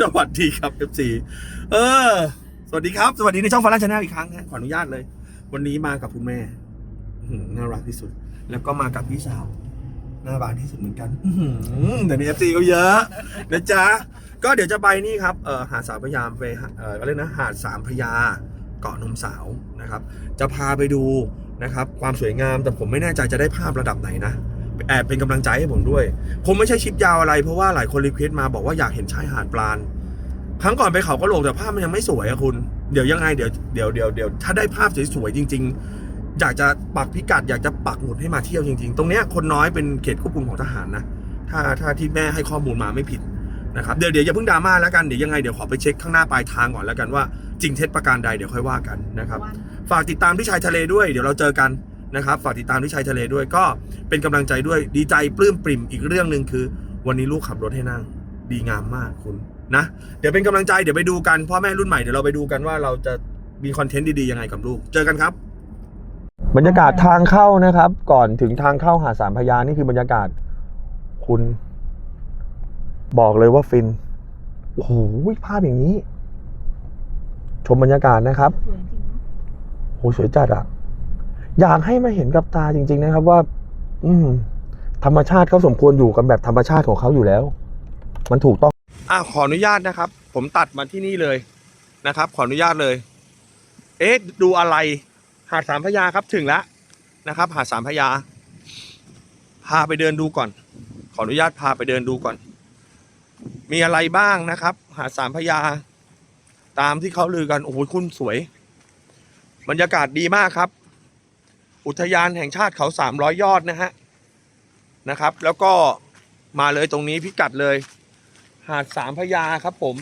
สวัสดีครับ FC เออ สวัสดีครับ สวัสดีในช่องฟาร์ชาแนลอีกครั้งนะขออนุญาตเลย วันนี้มากับคุณแม่น่ารักที่สุด แล้วก็มากับพี่สาวน่ารักที่สุดเหมือนกันเดี๋ยวนี้ FC ก็เยอะ นะจ๊ะ ก็เดี๋ยวจะไปนี่ครับเออหาดสามพยามไปเอออะไรนะหาดสามพยาเกาะนมสาวนะครับ จะพาไปดูนะครับ ความสวยงามแต่ผมไม่แน่ใจจะได้ภาพระดับไหนนะ แอบเป็นกำลังใจให้ผมด้วย ผมไม่ใช่ชิปยาวอะไรเพราะว่าหลายคนรีเควสต์มาบอกว่าอยากเห็นชายหาดปลาน ครั้งก่อนไปเขาก็โหลกแต่ภาพมันยังไม่สวยอะคุณ เดี๋ยวยังไงเดี๋ยวเดี๋ยวเดี๋ยวเดี๋ยวถ้าได้ภาพสวยๆจริง ๆ อยากจะปักพิกัด อยากจะปักหมุดให้มาเที่ยวจริง ๆ ตรงเนี้ยคนน้อยเป็นเขตควบคุมของทหารนะ ถ้าถ้าที่แม่ให้ข้อมูลมาไม่ผิดนะครับเดี๋ยวเดี๋ยวอย่าเพิ่งดราม่าแล้วกันเดี๋ยวยังไงเดี๋ยวขอไปเช็คข้างหน้าปลายทางก่อนแล้วกันว่าจริงเท็จประการใดเดี๋ยวค่อยว่ากันนะครับ ฝากติดตามที่ชายทะเลด้วย เดี๋ยวเราเจอกัน นะครับฝากติดตามที่ชายทะเลด้วยก็เป็นกำลังใจด้วยดีใจปลื้มปริ่มอีกเรื่องหนึ่งคือ วันนี้ลูกขับรถให้นั่งดีงามมากคุณนะ เดี๋ยวเป็นกำลังใจเดี๋ยวไปดูกันพ่อแม่รุ่นใหม่เดี๋ยวเราไปดูกันว่าเราจะมีคอนเทนต์ดีๆยังไงกับลูก เจอกันครับ บรรยากาศทางเข้านะครับ ก่อนถึงทางเข้าหาดสามพยานี่คือบรรยากาศ คุณ บอกเลยว่าฟินโอ้โหภาพอย่างนี้ ชมบรรยากาศนะครับสวยจริงเนอะโหสวยจัดอะ อยากให้มาเห็นกับตาจริง ๆ นะครับว่า อืมธรรมชาติเขาสมควรอยู่กันแบบธรรมชาติของเขาอยู่แล้ว มันถูกต้องอะขออนุญาตนะครับ ผมตัดมาที่นี่เลยนะครับ ขออนุญาตเลย เอ๊ะดูอะไร หาดสามพยาครับถึงแล้วนะครับ หาดสามพยา พาไปเดินดูก่อน ขออนุญาตพาไปเดินดูก่อน มีอะไรบ้างนะครับ หาดสามพยา ตามที่เขาลือกันโอ้โหคุณสวย บรรยากาศดีมากครับ อุทยานแห่งชาติเขาสามร้อยยอดนะฮะนะครับ แล้วก็มาเลยตรงนี้พิกัดเลย หาดสามพยาครับผม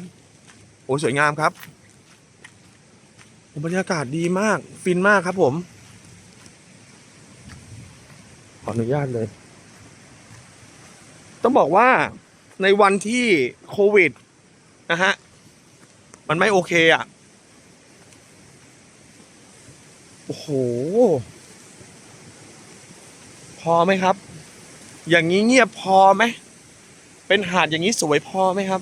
โอ้สวยงามครับโอ้บรรยากาศดีมากฟินมากครับผม ขออนุญาตเลย ต้องบอกว่าในวันที่โควิดนะฮะ มันไม่โอเคอะ โอ้โห อไหมครับ อย่างนี้เงียบพอไหม เป็นหาดอย่างนี้สวยพอไหมครับ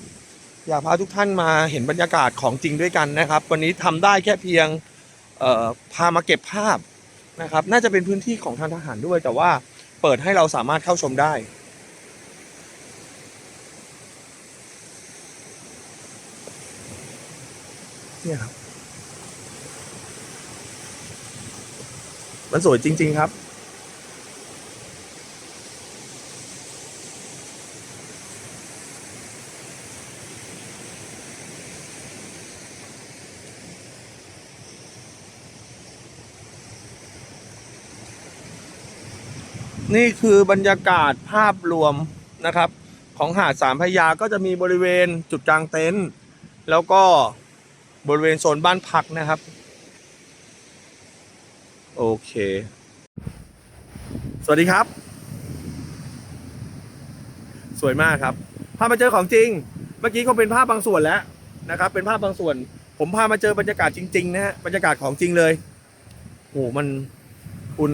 อยากพาทุกท่านมาเห็นบรรยากาศของจริงด้วยกันนะครับ วันนี้ทำได้แค่เพียงเออพามาเก็บภาพนะครับ น่าจะเป็นพื้นที่ของทางทหารด้วย แต่ว่าเปิดให้เราสามารถเข้าชมได้เนี่ยครับ มันสวยจริง ๆ ครับ นี่คือบรรยากาศภาพรวมนะครับ ของหาดสามพยาก็จะมีบริเวณจุดกลางเต็นท์แล้วก็บริเวณโซนบ้านพักนะครับ โอเค สวัสดีครับ สวยมากครับพามาเจอของจริง เมื่อกี้ก็เป็นภาพบางส่วนแล้วนะครับ เป็นภาพบางส่วน ผมพามาเจอบรรยากาศจริงๆนะฮะบรรยากาศของจริงเลยโอ้มันคุณ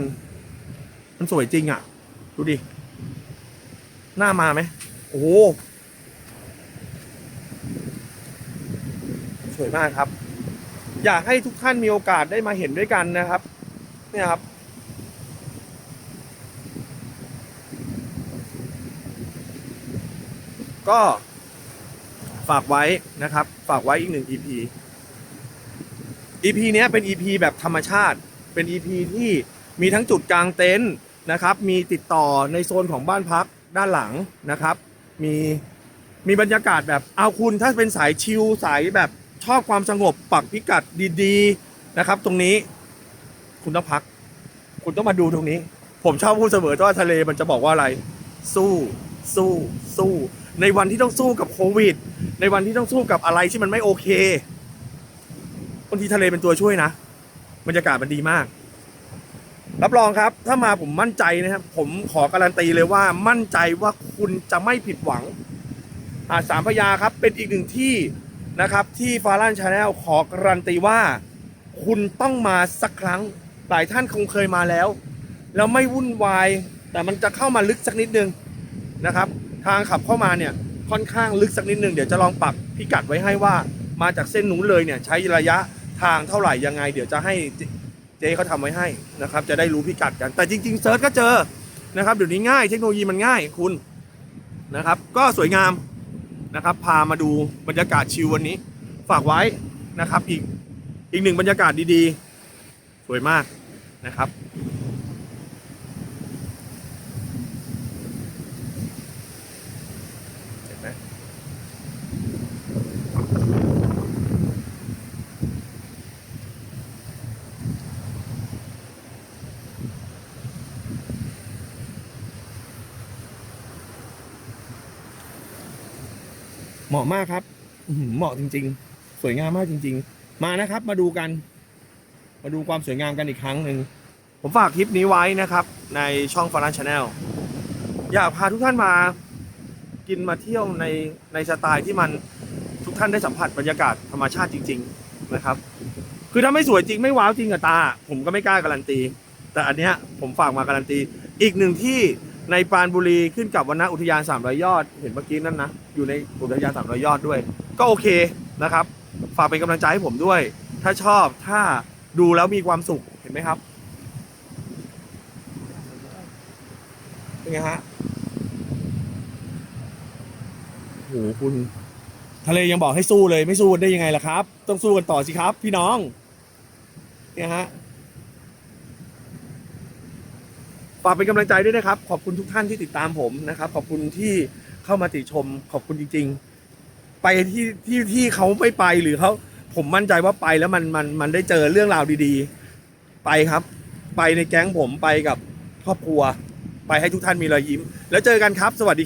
มันสวยจริงอะ ดูดิ หน้ามาไหม โอ้โห สวยมากครับ อยากให้ทุกท่านมีโอกาสได้มาเห็นด้วยกันนะครับ เนี่ยครับ ก็ฝากไว้นะครับ ฝากไว้อีกหนึ่ง EP EP เนี้ยเป็น EP แบบธรรมชาติ เป็น EP ที่มีทั้งจุดกลางเต็นท์ นะครับ มีติดต่อในโซนของบ้านพักด้านหลังนะครับ มีมีบรรยากาศแบบเอาคุณถ้าเป็นสายชิลสายแบบชอบความสงบปักพิกัดดีๆนะครับ ตรงนี้คุณต้องพัก คุณต้องมาดูตรงนี้ ผมชอบพูดเสมอว่าทะเลมันจะบอกว่าอะไร สู้สู้สู้ ในวันที่ต้องสู้กับโควิด ในวันที่ต้องสู้กับอะไรที่มันไม่โอเคบางทีทะเลเป็นตัวช่วยนะบรรยากาศมันดีมาก รับรองครับ ถ้ามาผมมั่นใจนะครับ ผมขอการันตีเลยว่ามั่นใจว่าคุณจะไม่ผิดหวังหาดสามพยาครับ เป็นอีกหนึ่งที่นะครับ ที่ฟารันชาแนลขอการันตีว่า คุณต้องมาสักครั้งหลายท่านคงเคยมาแล้ว แล้วไม่วุ่นวาย แต่มันจะเข้ามาลึกสักนิดนึงนะครับ ทางขับเข้ามาเนี่ยค่อนข้างลึกสักนิดนึงเดี๋ยวจะลองปรับพิกัดไว้ให้ว่ามาจากเส้นนู้นเลยเนี่ยใช้ระยะทางเท่าไหร่ยังไง เดี๋ยวจะให้ เจ๊เขาทำไว้ให้นะครับจะได้รู้พิกัดกัน แต่จริงๆเซิร์ชก็เจอนะครับเดี๋ยวนี้ง่ายเทคโนโลยีมันง่ายคุณนะครับ ก็สวยงามนะครับ พามาดูบรรยากาศชิลวันนี้ ฝากไว้นะครับอีกอีกหนึ่งบรรยากาศดีๆ สวยมากนะครับ เหมาะมากครับเหมาะจริง ๆ สวยงามมากจริง ๆ มานะครับ มาดูกัน มาดูความสวยงามกันอีกครั้งหนึ่งผมฝากคลิปนี้ไว้นะครับ ในช่องฟาร์ c ชาแนลอยากพาทุกท่านมากินมาเที่ยวในในสไตล์ที่มันทุกท่านได้สัมผัสบรรยากาศธรรมชาติจริง ๆนะครับ คือถ้าไม่สวยจริงไม่ว้าวจริงกับตา ผมก็ไม่กล้าการันตี แต่อันเนี้ยผมฝากมาการันตี อีกหนึ่งที่ ในปรานบุรีขึ้นกับวันอุทยาน300ยอด เห็นเมื่อกี้นั่นนะ อยู่ในอุทยาน300ยอดด้วย ก็โอเคนะครับ ฝากเป็นกำลังใจให้ผมด้วย ถ้าชอบถ้าดูแล้วมีความสุขเห็นไหมครับเป็นไงฮะโอ้โหคุณทะเลยังบอกให้สู้เลยไม่สู้ได้ยังไงล่ะครับ ต้องสู้กันต่อสิครับ พี่น้อง เนี่ยฮะ ฝากเป็นกำลังใจด้วยนะครับ ขอบคุณทุกท่านที่ติดตามผมนะครับ ขอบคุณที่เข้ามาติชม ขอบคุณจริง ๆ ไปที่ที่ที่เขาไม่ไปหรือเขาผมมั่นใจว่าไปแล้วมันมันมันได้เจอเรื่องราวดีๆ ไปครับ ไปในแก๊งผมไปกับครอบครัว ไปให้ทุกท่านมีรอยยิ้ม แล้วเจอกันครับ สวัสดี